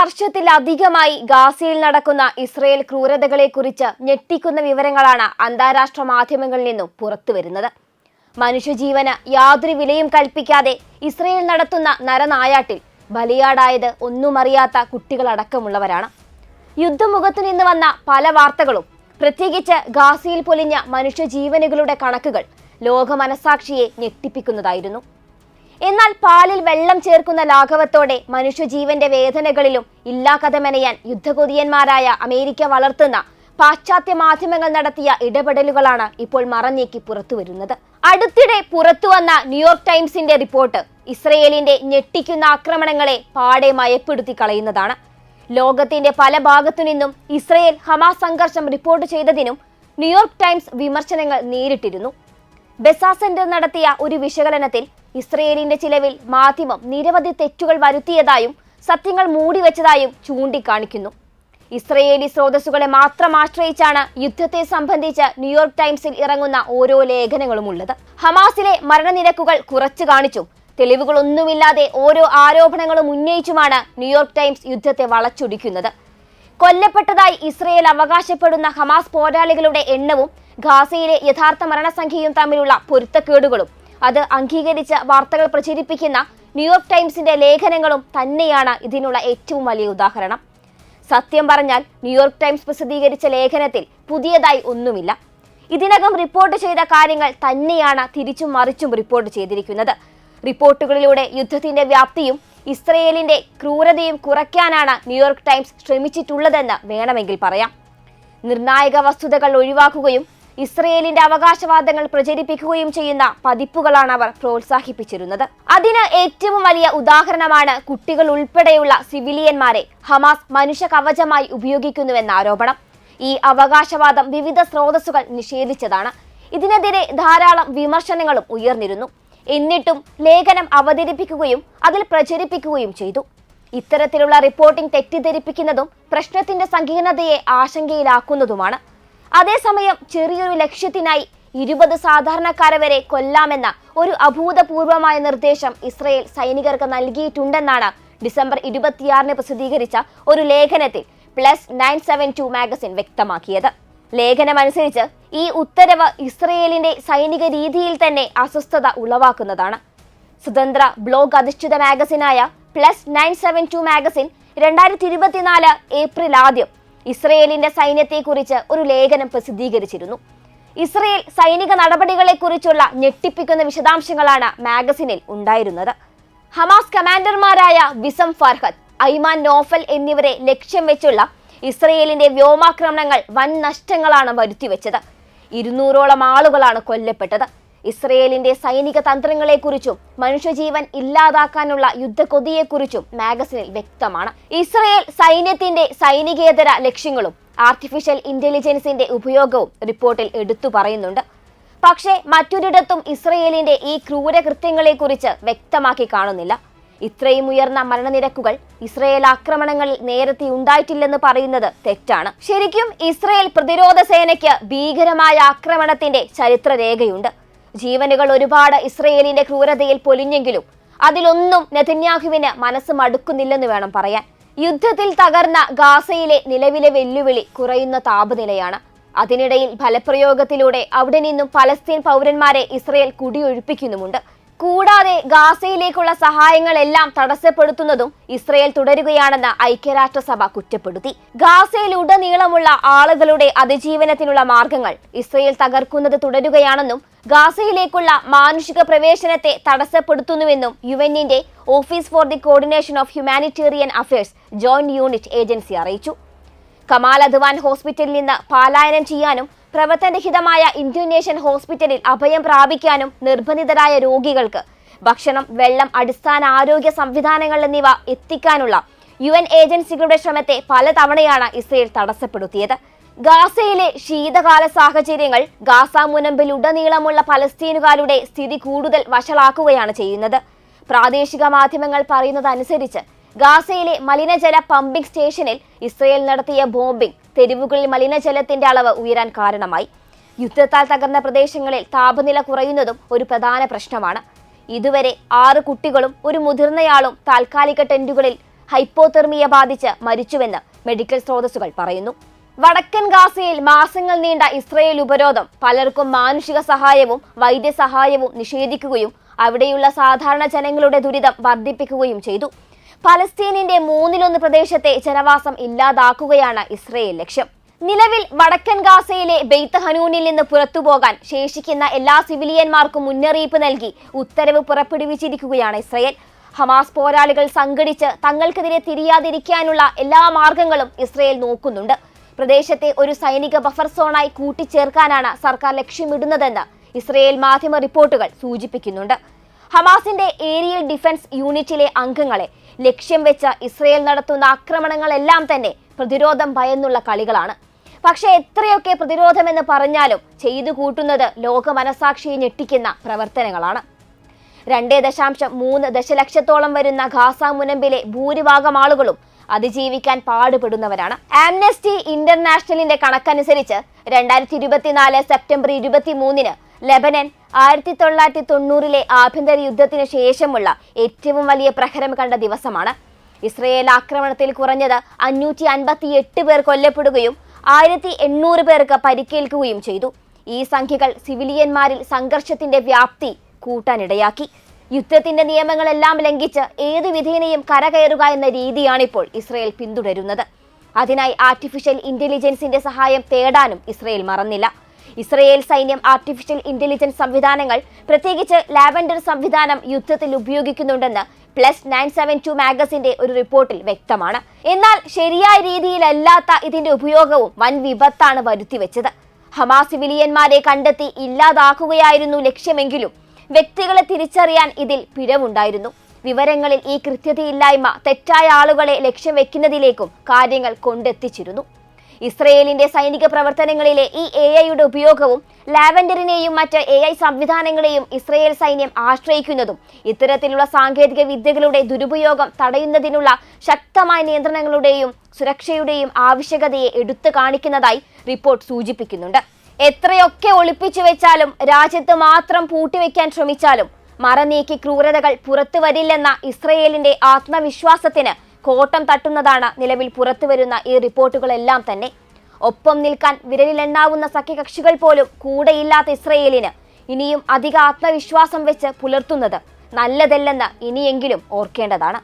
വർഷത്തിലധികമായി ഗാസയിൽ നടക്കുന്ന ഇസ്രയേൽ ക്രൂരതകളെക്കുറിച്ച് ഞെട്ടിക്കുന്ന വിവരങ്ങളാണ് അന്താരാഷ്ട്ര മാധ്യമങ്ങളിൽ നിന്നും പുറത്തുവരുന്നത്. മനുഷ്യജീവന് യാതൊരു വിലയും കൽപ്പിക്കാതെ ഇസ്രയേൽ നടത്തുന്ന നരനായാട്ടിൽ ബലിയാടായത് ഒന്നുമറിയാത്ത കുട്ടികളടക്കമുള്ളവരാണ്. യുദ്ധമുഖത്തു നിന്ന് വന്ന പല വാർത്തകളും പ്രത്യേകിച്ച് ഗാസയിൽ പൊലിഞ്ഞ മനുഷ്യജീവനുകളുടെ കണക്കുകൾ ലോകമനസാക്ഷിയെ ഞെട്ടിപ്പിക്കുന്നതായിരുന്നു. എന്നാൽ പാലിൽ വെള്ളം ചേർക്കുന്ന ലാഘവത്തോടെ മനുഷ്യജീവന്റെ വേദനകളിലും ഇല്ലാക്കഥ മെനയാൻ യുദ്ധകൊതിയന്മാരായ അമേരിക്ക വളർത്തുന്ന പാശ്ചാത്യ മാധ്യമങ്ങൾ നടത്തിയ ഇടപെടലുകളാണ് ഇപ്പോൾ മറഞ്ഞേക്കി പുറത്തുവരുന്നത് അടുത്തിടെ പുറത്തുവന്ന ന്യൂയോർക്ക് ടൈംസിന്റെ റിപ്പോർട്ട് ഇസ്രയേലിന്റെ ഞെട്ടിക്കുന്ന ആക്രമണങ്ങളെ പാടെ മയപ്പെടുത്തി കളയുന്നതാണ്. ലോകത്തിന്റെ പല ഭാഗത്തു നിന്നും ഇസ്രയേൽ ഹമാസ് സംഘർഷം റിപ്പോർട്ട് ചെയ്തതിനും ന്യൂയോർക്ക് ടൈംസ് വിമർശനങ്ങൾ നേരിട്ടിരുന്നു. ബെസ സെന്റർ നടത്തിയ ഒരു വിശകലനത്തിൽ ഇസ്രയേലിന്റെ ചിലവിൽ മാധ്യമം നിരവധി തെറ്റുകൾ വരുത്തിയതായും സത്യങ്ങൾ മൂടിവെച്ചതായും ചൂണ്ടിക്കാണിക്കുന്നു. ഇസ്രയേലി സ്രോതസ്സുകളെ മാത്രം ആശ്രയിച്ചാണ് യുദ്ധത്തെ സംബന്ധിച്ച് ന്യൂയോർക്ക് ടൈംസിൽ ഇറങ്ങുന്ന ഓരോ ലേഖനങ്ങളും ഉള്ളത് ഹമാസിലെ മരണനിരക്കുകൾ കുറച്ചു കാണിച്ചും. തെളിവുകളൊന്നുമില്ലാതെ ഓരോ ആരോപണങ്ങളും ഉന്നയിച്ചുമാണ് ന്യൂയോർക്ക് ടൈംസ് യുദ്ധത്തെ വളച്ചൊടിക്കുന്നത്. കൊല്ലപ്പെട്ടതായി ഇസ്രയേൽ അവകാശപ്പെടുന്ന ഹമാസ് പോരാളികളുടെ എണ്ണവും ഗാസയിലെ യഥാർത്ഥ മരണസംഖ്യയും തമ്മിലുള്ള പൊരുത്തക്കേടുകളും. അത് അംഗീകരിച്ച വാർത്തകൾ പ്രചരിപ്പിക്കുന്ന ന്യൂയോർക്ക് ടൈംസിന്റെ ലേഖനങ്ങളും തന്നെയാണ് ഇതിനുള്ള ഏറ്റവും വലിയ ഉദാഹരണം. സത്യം പറഞ്ഞാൽ ന്യൂയോർക്ക് ടൈംസ് പ്രസിദ്ധീകരിച്ച ലേഖനത്തിൽ പുതിയതായി ഒന്നുമില്ല. ഇതിനകം റിപ്പോർട്ട് ചെയ്ത കാര്യങ്ങൾ തന്നെയാണ് തിരിച്ചും മറിച്ചും റിപ്പോർട്ട് ചെയ്തിരിക്കുന്നത്. റിപ്പോർട്ടുകളിലൂടെ യുദ്ധത്തിന്റെ വ്യാപ്തിയും ഇസ്രയേലിന്റെ ക്രൂരതയും കുറയ്ക്കാനാണ് ന്യൂയോർക്ക് ടൈംസ് ശ്രമിച്ചിട്ടുള്ളതെന്ന് വേണമെങ്കിൽ പറയാം. നിർണായക വസ്തുതകൾ ഒഴിവാക്കുകയും ഇസ്രയേലിന്റെ അവകാശവാദങ്ങൾ പ്രചരിപ്പിക്കുകയും ചെയ്യുന്ന പതിപ്പുകളാണ് അവർ പ്രോത്സാഹിപ്പിച്ചിരുന്നത്. അതിന് ഏറ്റവും വലിയ ഉദാഹരണമാണ് കുട്ടികൾ ഉൾപ്പെടെയുള്ള സിവിലിയന്മാരെ ഹമാസ് മനുഷ്യ കവചമായി ഉപയോഗിക്കുന്നുവെന്ന ആരോപണം. ഈ അവകാശവാദം വിവിധ സ്രോതസ്സുകൾ നിഷേധിച്ചതാണ്. ഇതിനെതിരെ ധാരാളം വിമർശനങ്ങളും ഉയർന്നിരുന്നു. എന്നിട്ടും ലേഖനം അവതരിപ്പിക്കുകയും അതിൽ പ്രചരിപ്പിക്കുകയും ചെയ്തു. ഇത്തരത്തിലുള്ള റിപ്പോർട്ടിംഗ് തെറ്റിദ്ധരിപ്പിക്കുന്നതും പ്രശ്നത്തിന്റെ സങ്കീർണതയെ ആശങ്കയിലാക്കുന്നതുമാണ്. അതേസമയം ചെറിയൊരു ലക്ഷ്യത്തിനായി ഇരുപത് സാധാരണക്കാരെ വരെ കൊല്ലാമെന്ന ഒരു അഭൂതപൂർവമായ നിർദ്ദേശം ഇസ്രയേൽ സൈനികർക്ക് നൽകിയിട്ടുണ്ടെന്നാണ് ഡിസംബർ ഇരുപത്തിയാറിന് പ്രസിദ്ധീകരിച്ച ഒരു ലേഖനത്തിൽ plus nine seven two magazine വ്യക്തമാക്കിയത്. ലേഖനമനുസരിച്ച് ഈ ഉത്തരവ് ഇസ്രയേലിന്റെ സൈനിക രീതിയിൽ തന്നെ അസ്വസ്ഥത ഉളവാക്കുന്നതാണ്. സ്വതന്ത്ര ബ്ലോഗ് അധിഷ്ഠിത മാഗസിനായ plus nine seven two magazine രണ്ടായിരത്തി ഇരുപത്തിനാല് ഏപ്രിൽ ആദ്യം ഇസ്രയേലിന്റെ സൈന്യത്തെക്കുറിച്ച് ഒരു ലേഖനം പ്രസിദ്ധീകരിച്ചിരുന്നു. ഇസ്രയേൽ സൈനിക നടപടികളെക്കുറിച്ചുള്ള ഞെട്ടിപ്പിക്കുന്ന വിശദാംശങ്ങളാണ് മാഗസിനിൽ ഉണ്ടായിരുന്നത്. ഹമാസ് കമാൻഡർമാരായ വിസം ഫർഹദ് ഐമാൻ നോഫൽ എന്നിവരെ ലക്ഷ്യം വെച്ചുള്ള ഇസ്രയേലിന്റെ വ്യോമാക്രമണങ്ങൾ വൻ നഷ്ടങ്ങളാണ് വരുത്തിവെച്ചത്. ഇരുന്നൂറോളം ആളുകളാണ് കൊല്ലപ്പെട്ടത്. ഇസ്രയേലിന്റെ സൈനിക തന്ത്രങ്ങളെക്കുറിച്ചും മനുഷ്യജീവൻ ഇല്ലാതാക്കാനുള്ള യുദ്ധക്കൊതിയെക്കുറിച്ചും മാഗസിനിൽ വ്യക്തമാണ്. ഇസ്രയേൽ സൈന്യത്തിന്റെ സൈനികേതര ലക്ഷ്യങ്ങളും ആർട്ടിഫിഷ്യൽ ഇന്റലിജൻസിന്റെ ഉപയോഗവും റിപ്പോർട്ടിൽ എടുത്തു പറയുന്നുണ്ട്. പക്ഷേ മറ്റൊരിടത്തും ഇസ്രയേലിന്റെ ഈ ക്രൂരകൃത്യങ്ങളെക്കുറിച്ച് വ്യക്തമാക്കി കാണുന്നില്ല. ഇത്രയും ഉയർന്ന മരണനിരക്കുകൾ ഇസ്രയേൽ ആക്രമണങ്ങളിൽ നേരത്തെ ഉണ്ടായിട്ടില്ലെന്ന് പറയുന്നത് തെറ്റാണ്. ശരിക്കും ഇസ്രയേൽ പ്രതിരോധ സേനയ്ക്ക് ഭീകരമായ ആക്രമണത്തിന്റെ ചരിത്രരേഖയുണ്ട്. ജീവനുകൾ ഒരുപാട് ഇസ്രയേലിന്റെ ക്രൂരതയിൽ പൊലിഞ്ഞെങ്കിലും അതിലൊന്നും നെതന്യാഹുവിന് മനസ്സ് മടുക്കുന്നില്ലെന്ന് വേണം പറയാൻ. യുദ്ധത്തിൽ തകർന്ന ഗാസയിലെ നിലവിലെ വെല്ലുവിളി കുറയുന്ന താപനിലയാണ്. അതിനിടയിൽ ഫലപ്രയോഗത്തിലൂടെ അവിടെ നിന്നും പലസ്തീൻ പൗരന്മാരെ ഇസ്രയേൽ കുടിയൊഴിപ്പിക്കുന്നുമുണ്ട്. കൂടാതെ ഗാസയിലേക്കുള്ള സഹായങ്ങളെല്ലാം തടസ്സപ്പെടുത്തുന്നതും ഇസ്രയേൽ തുടരുകയാണെന്ന് ഐക്യരാഷ്ട്രസഭ കുറ്റപ്പെടുത്തി. ഗാസയിൽ ഉടനീളമുള്ള ആളുകളുടെ അതിജീവനത്തിനുള്ള മാർഗങ്ങൾ ഇസ്രയേൽ തകർക്കുന്നത് തുടരുകയാണെന്നും ഗാസയിലേക്കുള്ള മാനുഷിക പ്രവേശനത്തെ തടസ്സപ്പെടുത്തുന്നുവെന്നും യുഎന്നിന്റെ office for the coordination of humanitarian affairs joint unit agency അറിയിച്ചു. കമാൽ ഹോസ്പിറ്റലിൽ നിന്ന് പാലായനം ചെയ്യാനും പ്രവർത്തനരഹിതമായ ഇന്തോനേഷ്യൻ ഹോസ്പിറ്റലിൽ അഭയം പ്രാപിക്കാനും നിർബന്ധിതരായ രോഗികൾക്ക് ഭക്ഷണം വെള്ളം അടിസ്ഥാന ആരോഗ്യ സംവിധാനങ്ങൾ എന്നിവ എത്തിക്കാനുള്ള യു എൻ ഏജൻസികളുടെ ശ്രമത്തെ പലതവണയാണ് ഇസ്രയേൽ തടസ്സപ്പെടുത്തിയത്. ഗാസയിലെ ശീതകാല സാഹചര്യങ്ങൾ ഗാസ മുനമ്പിൽ ഉടനീളമുള്ള പലസ്തീനുകാരുടെ സ്ഥിതി കൂടുതൽ വഷളാക്കുകയാണ് ചെയ്യുന്നത്. പ്രാദേശിക മാധ്യമങ്ങൾ പറയുന്നതനുസരിച്ച് ഗാസയിലെ മലിനജല പമ്പിംഗ് സ്റ്റേഷനിൽ ഇസ്രയേൽ നടത്തിയ ബോംബിംഗ് തെരുവുകളിൽ മലിനജലത്തിന്റെ അളവ് ഉയരാൻ കാരണമായി. യുദ്ധത്താൽ തകർന്ന പ്രദേശങ്ങളിൽ താപനില കുറയുന്നതും ഒരു പ്രധാന പ്രശ്നമാണ്. ഇതുവരെ ആറ് കുട്ടികളും ഒരു മുതിർന്നയാളും താൽക്കാലിക ടെന്റുകളിൽ ഹൈപ്പോതെർമിയ ബാധിച്ച് മരിച്ചുവെന്ന് മെഡിക്കൽ സ്രോതസ്സുകൾ പറയുന്നു. വടക്കൻ ഗാസയിൽ മാസങ്ങൾ നീണ്ട ഇസ്രയേൽ ഉപരോധം. പലർക്കും മാനുഷിക സഹായവും വൈദ്യസഹായവും നിഷേധിക്കുകയും അവിടെയുള്ള സാധാരണ ജനങ്ങളുടെ ദുരിതം വർദ്ധിപ്പിക്കുകയും ചെയ്തു. പലസ്തീനിന്റെ മൂന്നിലൊന്ന് പ്രദേശത്തെ ജനവാസം ഇല്ലാതാക്കുകയാണ് ഇസ്രയേൽ ലക്ഷ്യം. നിലവിൽ വടക്കൻ ഗാസയിലെ ബെയ്ത്ത് ഹനൂനിൽ നിന്ന് പുറത്തുപോകാൻ ശേഷിക്കുന്ന എല്ലാ സിവിലിയന്മാർക്കും മുന്നറിയിപ്പ് നൽകി ഉത്തരവ് പുറപ്പെടുവിച്ചിരിക്കുകയാണ് ഇസ്രയേൽ. ഹമാസ് പോരാളികൾ സംഘടിച്ച് തങ്ങൾക്കെതിരെ തിരിയാതിരിക്കാനുള്ള എല്ലാ മാർഗങ്ങളും ഇസ്രയേൽ നോക്കുന്നുണ്ട്. പ്രദേശത്തെ ഒരു സൈനിക ബഫർ സോണായി കൂട്ടിച്ചേർക്കാനാണ് സർക്കാർ ലക്ഷ്യമിടുന്നതെന്ന് ഇസ്രയേൽ മാധ്യമ റിപ്പോർട്ടുകൾ സൂചിപ്പിക്കുന്നുണ്ട്. ഹമാസിന്റെ ഏരിയൽ ഡിഫൻസ് യൂണിറ്റിലെ അംഗങ്ങളെ ലക്ഷ്യം വെച്ച ഇസ്രയേൽ നടത്തുന്ന ആക്രമണങ്ങളെല്ലാം തന്നെ പ്രതിരോധം ഭയന്നുള്ള കളികളാണ്. പക്ഷേ എത്രയൊക്കെ പ്രതിരോധമെന്ന് പറഞ്ഞാലും ചെയ്തു കൂട്ടുന്നത് ലോക മനസാക്ഷിയെ ഞെട്ടിക്കുന്ന പ്രവർത്തനങ്ങളാണ്. രണ്ടേ ദശാംശം മൂന്ന് ദശലക്ഷത്തോളം വരുന്ന ഖാസ മുനമ്പിലെ ഭൂരിഭാഗം ആളുകളും അതിജീവിക്കാൻ പാടുപെടുന്നവരാണ്. ആംനസ്റ്റി ഇന്റർനാഷണലിന്റെ കണക്കനുസരിച്ച് രണ്ടായിരത്തി ഇരുപത്തിനാല് സെപ്റ്റംബർ ഇരുപത്തി മൂന്നിന് ലെബനൻ ആയിരത്തി തൊള്ളായിരത്തി തൊണ്ണൂറിലെ ആഭ്യന്തര യുദ്ധത്തിന് ശേഷമുള്ള ഏറ്റവും വലിയ പ്രഹരം കണ്ട ദിവസമാണ്. ഇസ്രയേൽ ആക്രമണത്തിൽ കുറഞ്ഞത് അഞ്ഞൂറ്റി അൻപത്തി എട്ട് പേർ കൊല്ലപ്പെടുകയും ആയിരത്തി എണ്ണൂറ് പേർക്ക് പരിക്കേൽക്കുകയും ചെയ്തു. ഈ സംഖ്യകൾ സിവിലിയന്മാരിൽ സംഘർഷത്തിന്റെ വ്യാപ്തി കൂട്ടാനിടയാക്കി. യുദ്ധത്തിന്റെ നിയമങ്ങളെല്ലാം ലംഘിച്ച് ഏത് വിധേനയും കരകയറുക എന്ന രീതിയാണിപ്പോൾ ഇസ്രയേൽ പിന്തുടരുന്നത്. അതിനായി ആർട്ടിഫിഷ്യൽ ഇന്റലിജൻസിന്റെ സഹായം തേടാനും ഇസ്രയേൽ മറന്നില്ല. ഇസ്രയേൽ സൈന്യം ആർട്ടിഫിഷ്യൽ ഇന്റലിജൻസ് സംവിധാനങ്ങൾ പ്രത്യേകിച്ച് ലാവൻഡർ സംവിധാനം യുദ്ധത്തിൽ ഉപയോഗിക്കുന്നുണ്ടെന്ന് പ്ലസ് നയൻ സെവൻ ടു മാഗസിന്റെ ഒരു റിപ്പോർട്ടിൽ വ്യക്തമാണ്. എന്നാൽ ശരിയായ രീതിയിലല്ലാത്ത ഇതിന്റെ ഉപയോഗവും വൻ വിപത്താണ് വരുത്തിവെച്ചത്. ഹമാസ് സിവിലിയന്മാരെ കണ്ടെത്തി ഇല്ലാതാക്കുകയായിരുന്നു ലക്ഷ്യമെങ്കിലും വ്യക്തികളെ തിരിച്ചറിയാൻ ഇതിൽ പിഴവുണ്ടായിരുന്നു. വിവരങ്ങളിൽ ഈ കൃത്യതയില്ലായ്മ തെറ്റായ ആളുകളെ ലക്ഷ്യം വെക്കുന്നതിലേക്കും കാര്യങ്ങൾ കൊണ്ടെത്തിച്ചിരുന്നു. ഇസ്രയേലിന്റെ സൈനിക പ്രവർത്തനങ്ങളിലെ ഈ എ ഐയുടെ ഉപയോഗവും ലാവൻഡറിനെയും മറ്റ് എ ഐ സംവിധാനങ്ങളെയും ഇസ്രയേൽ സൈന്യം ആശ്രയിക്കുന്നതും ഇത്തരത്തിലുള്ള സാങ്കേതിക വിദ്യകളുടെ ദുരുപയോഗം തടയുന്നതിനുള്ള ശക്തമായ നിയന്ത്രണങ്ങളുടെയും സുരക്ഷയുടെയും ആവശ്യകതയെ എടുത്തു കാണിക്കുന്നതായി റിപ്പോർട്ട് സൂചിപ്പിക്കുന്നുണ്ട്. എത്രയൊക്കെ ഒളിപ്പിച്ചു വെച്ചാലും രാജ്യത്ത് മാത്രം പൂട്ടിവെക്കാൻ ശ്രമിച്ചാലും മറനീക്കി ക്രൂരതകൾ പുറത്തു വരില്ലെന്ന ഇസ്രയേലിന്റെ ആത്മവിശ്വാസത്തിന് കോട്ടം തട്ടുന്നതാണ് നിലവിൽ പുറത്തുവരുന്ന ഈ റിപ്പോർട്ടുകളെല്ലാം തന്നെ. ഒപ്പം നിൽക്കാൻ വിരലിലെണ്ണാവുന്ന സഖ്യകക്ഷികൾ പോലും കൂടെയില്ലാത്ത ഇസ്രയേലിന് ഇനിയും അധിക ആത്മവിശ്വാസം വെച്ച് പുലർത്തുന്നത് നല്ലതല്ലെന്ന് ഇനിയെങ്കിലും ഓർക്കേണ്ടതാണ്.